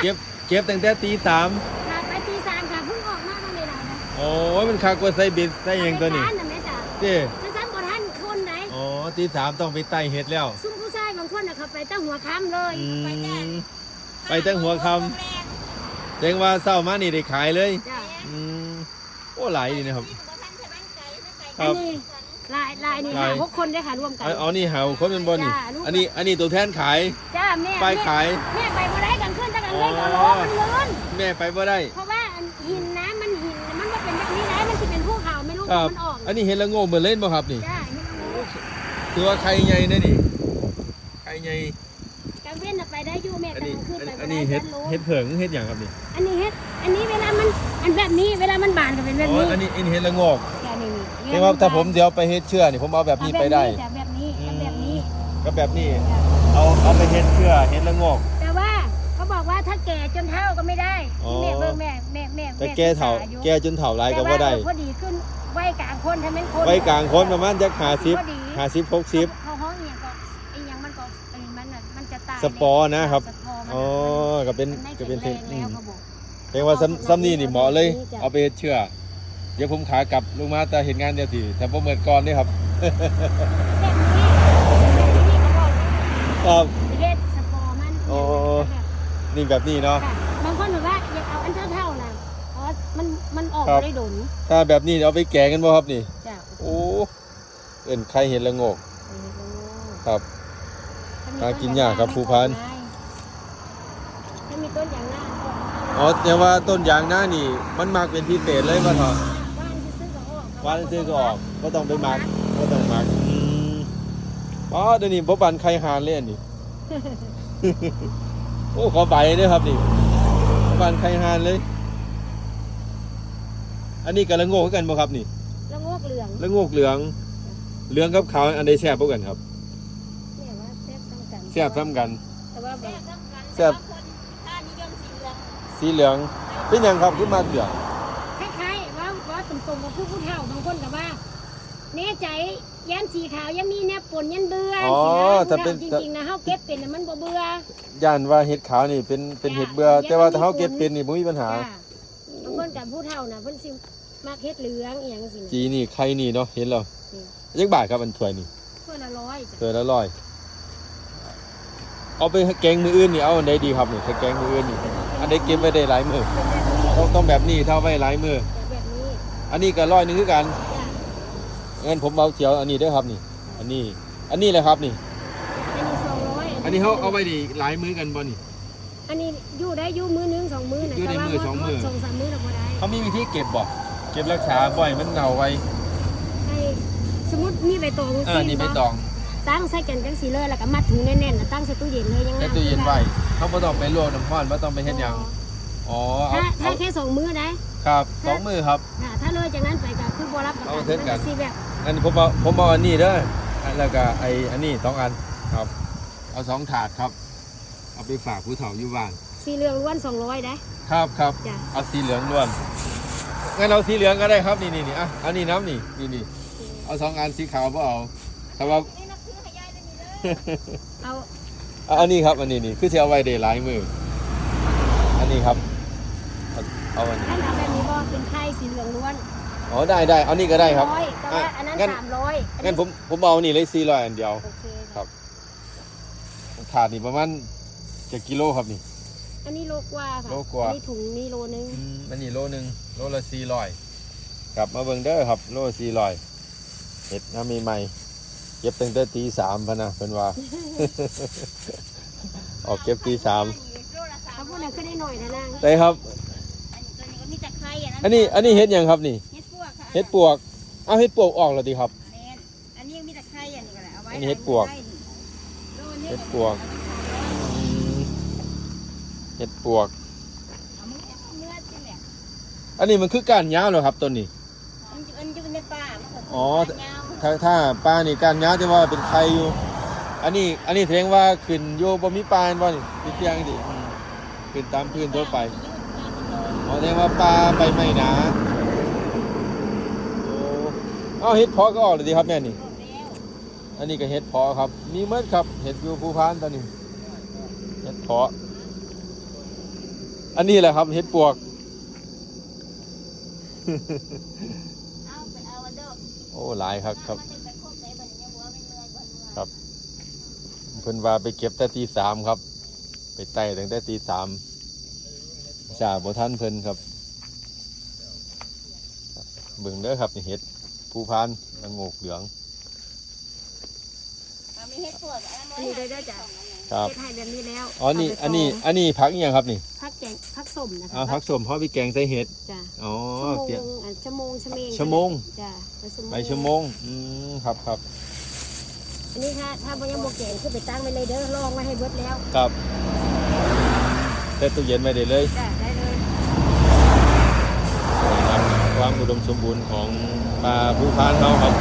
เก็บเก็บตั้งแต่ตีสามค่ะไปตีสามค่ะเพิ่งออกมาตรงนี้เรานะโอ้ยมันคักกว่าใส่บิดใส่หยังตัวนี้ไปบ้าน่ะแม่จ๋าเจ้ฉันสั่นบ่ทันคนไหนอ๋อตีสามต้องไปไต่เห็ดแล้ว ซุ่มผู้ชายบางคนน่ะเขาไปตั้งหัวค่ำเลยอืไปจ้ะมไปตั้งหัวคำแจ้งว่าเศร้ามานี่ได้ขายเลย จ้ะอืมโอ้หลายดีนะครับคอัรันบ นี้ลายลายนี่ลาค่ะย หกคนได้ค่ะร่วมกัน เอาเอานี่หาคนเป็นบอลนี่ จ้าลูก อันนี้อันนี้ตัวแทนขาย จ้าแม่ไปขาย แม่ไปบ่ได้ กลางคืนถ้ากลางเล่นก็อ๋ร้ออนมันร้อนแม่ไปบ่ได้เพราะว่าอันหินนะมันหินมันว่าเป็นแบบนี้นะมันสิเป็นภูเขาไม่รู้ครับ มันออกอันนี้เห็นแล้วโง่เหมือนเล่นบ่ครับนี่จ้านี่มันรู้ถือว่าใครใหญ่นะนี่ใครใหญ่กลางเว้นน่ะไปได้อยู่แม่อันกลานี้งคืนอันไปนี้บ่อันได้นี้เห็ดฉัรู้เห็ดเผิงเห็ดอย่างครับนี่อันนี้เฮ็ดอันนี้เวลามันอันแบบนี้เวลามันบานก็เป็นแบบอ๋อนี้อันนี้อันนี้เห็ดละโงกจ้านี่นี่เรียกว่าถ้าผมเดี๋ยวไปเฮ็ดเชื่อนี่ผมเอาแบบนี้ไปได้จ้ะแบบนี้กับแบบนี้ก็แบบนี้ จ้ะ เอาเอาไปเฮ็ดเชื่อเฮ็ดละโงกแต่ว่า เขาบอกว่าถ้าแก่จนเฒ่าก็ไม่ได้อ๋อแม่เบิ่งแม่แม่แม่แต่แก้เถ่าศึษอยู่แก้จนเถ่าลายก็บ่ได้แต่ว่าพอดีขึ้นไว้กลางคนถ้าแม่นคนไว้กลางคนประมาณจัก50พอดี50 60เขาห้องเอียงก็ไอ้หยังมันก็ไอ้มันน่ะมันจะตายสปอร์นะครับสปอร์มันอ๋อก็เป็นมันไม่ก็เป็นแข็เทงคแรงอืมแล้วเขาบอกเรียกว่าซ้ำซ้ำนี่นี่เหมาะเลยจ้ะเอาไปเฮ็ดเชื่อ เดี๋ยวผมขากลับลงมาแต่เห็นงานเดียวสิแต่บ่เหมือนก่อนนี่ครับแบบนี้แบบนี้เขาบอกครับ เฮ็ดสปอร์มัน อ๋อ นี่แบบนี้เนาะค่ะบางคนแบบว่าอยากเอาอันเท่าๆนะเพราะมันมันออกครับไม่ได้ดนถ้าแบบนี้เอาไปแกงกันบ่ครับนี่ จ้ะโอ้เอิ้นใครเห็นละโงกโอ้โหครับ ถ้หากินยากครับภูพาน ถ้ามีต้นอย่างหน้าก็อ๋อแต่ว่าต้นยางหน้านี่ มันมักเป็นพิเศษเลยว่าเถอะว่านซื้อๆก็ออกวานซื้อก็ออกก็ต้องไปมักก็ต้องมักอืมอ๋อเดี๋ยวนี้บ่ปันไข่หานเลยอันนี้ โอ้ขอใบเด้อครับนี่บ่ปันไข่หานเลย อันนี้กับละโงกคือกันบ่ครับนี่แล้วงอกเหลืองละโงกเหลือง เหลืองกับขาวอันใดแซ่บกว่ากันครับเนี่ยว่าแซ่บต้องกันแซ่บซ้ำกัน แต่ว่าแบบแซ่บถ้านิยมสีเหลืองสีเหลืองเป็นหยังครับคือมากเหลืองคล้ายๆว่าว่าตรงๆกับผู้ผู้เฒ่าบางคนกับว่า แน่ใจ ยันสีขาวยังมีเนี่ยปนยันเบื่ออ๋อสินะถ้าผู้เป็นเฒ่าจริงๆนะเฮาเก็บเป็นน่ะมันบ่เบื่อย่านว่าเห็ดขาวนี่เป็นเป็นเห็ดเบื่อแต่ว่าถ้าเฮาเก็บเป็นนี่บ่มีปัญหาจ้ะบางคนกับผู้เฒ่าน่ะเพิ่นสิมักเฮ็ดเหลืองอีหยังสินะจีนี่ไข่นี่เนาะเห็นแล้วอืมยักบาทครับอันถ้วยนี่คนละร้อยจ้ะถ้วยละร้อยเอาไปแกงมืออื่นนี่เอาอันใดดีครับนี่ถ้าแกงมืออื่นนี่อันใดเก็บไว้ได้หลายมื้อเป็นแบบนี้ต้องต้องแบบนี้ถ้าไว้หลายมื้อแต่แบบนี้อันนี้ก็ร้อยหนึงคือกันจ้ะ งั้นผมเอาเสียวอันนี้เด้อครับนี่ อันนี้ อันนี้แหละครับนี่ อันนี้สองร้อยอันนี้เขาเอาไว้ดีหลายมื้อกันบ่นี่ อันนี้อยู่ได้อยู่มือหนึงสองมือน่ะอยู่ได้แต่ว่ามื้อสองมื้อ สองสามมือน่ะบ่ได้เขามีวิธีเก็บบ่เก็บรักษาบ่อยมันเน่าไว้ให้สมมุติมีใบตองเออนี่ใบตอง ตั้งใส่กันจังสีเลยแล้วก็มัดถุงแน่นๆน่ะตั้งใส่ตู้เย็นเลยยังในงามตู้เย็นไว้เขาบ่ต้องไปลวกน้ำร้อนบ่ต้องไปเฮ็ดหยังอ๋อเอาถ้าเอาถ้าแค่สองมือได้ครับสองมือครับอ่าถ้าเลยจากนั้นไปก็คือบ่รับประเอากันเทิดกันมัสิแบบ อันผมเอาผมเอาอันนี้เด้อแล้วก็ไออันนี้สองอันครับ เอาสองถาดครับ เอาไปฝากผู้เฒ่าอยู่บ้าน สีเหลืองล้วน200ได้ ครับครับจ้ะ เอาสีเหลืองล้วนงั้นเอาสีเหลืองก็ได้ครับนี่นี่นี่อะอันนี้น้ำนี่นี่นี่เอาสองอันสีขาวบ่เอาแต่ว่า เอาเอาอันนี้ครับอันนี้นี่คือจะเอาไว้ได้หลายมือ อันนี้ครับเอาเอาอันนี้ ท่านเอาแบบนี้บ่เป็นไข่สีเหลืองล้วน อ๋อได้ได้เอานี่ก็ได้ครับร้อยแต่ว่าอันนั้นงั้น300งั้นผมผมเอานี่เลยสี่ร้อยอันเดียว โอเคครับถาดนี่ประมาณเจ็ดกิโลครับนี่ อันนี้โลกว่าค่ะโลกว่า อันนี้ถุงนี้โลนึงอืมอันนี้โลหนึ่งโลละสี่ร้อยกลับมาเบิ่งเด้อครับ โลสี่ร้อยเห็ดน้ำมีใหม่เก็บตั้งแต่ตีสามพะนะเพิ่นว่า ออกเก็บตีสามถ้าพวกนั้นก็ได้หน่อยนะนางได้ครับตัวนี้ก็มีแต่ไข่อะนะอันนี้อันนี้เห็ดหยังครับนี่ เฮ็ดพวกค่ะเห็ดปวก เอาเห็ดปวกออกแล้วดีครับ แม่นอันนี้ยังมีแต่ไข่อันนี้ก็แหละเอาไว้อันนี้เฮ็ดปวกโลนึงเฮ็ดปวกอืมเห็ดปวก เอามือเอาเนื้อจิ้มแหละอันนี้มันคือการยาวเหรอครับต้นนี้ มันจะมันจะเป็นในป่ามันก็อ๋อยาวถ้าถ้าปลานี่การยาวจะว่าเป็นไข่อยู่ อันนี้ อันนี้แสดงว่าขึ้นโยบ่มีปลาบ่นี่มีเพียงดิอืมขึ้นตามพื้นทั่วไป อ๋อแสดงว่าปลาใบไม้หนาโอ้ เอาเห็ดพาะก็ออกเลยดีครับแม่นี่ อันนี้ก็เห็ดพาะครับ มีเมื่อครับ เห็ดอยู่ภูพานตอนนี้ เห็ดพาะอันนี้แหละครับ เห็ดปวก โอ้หลายครับครับ ครับ เพิ่นว่าไปเก็บแต่ตีสามครับ ไปไต่ตั้งแต่ตีสามจ่าบ่ทันเพิ่นครับเบิ่งเด้อครับเห็ด ผู้พานละโงกเหลืองเอามีเฮ็ดปวดอันนั้นอันนี้ได้ได้จ้ะครับ เฮ็ดให้แบบนี้แล้วอ๋อ นี่เาไปอันนี้ตอันนี้ผักอหยังครับนี่ผักแกงผักส้มนะอ่าผักสมเพราะพี่แกงใส่เห็ด จ้ะอ๋อชั่วโมเปียกงอันชั่วโมงชั่วเมงชั่วโมงจ้ะไปชั่วโมงไปชั่วโมง อืม ครับครับอันนี้ถ้าถ้าบ่ยังบ่แกงคือไปตั้งไว้เลยเด้อลองไว้ให้เบิดแล้วครับแต่ตู้เย็นไม่ได้เลย จ้ะได้เลยนะครับความอุดมสมบูรณ์ของ มาผู้พานเขาครับ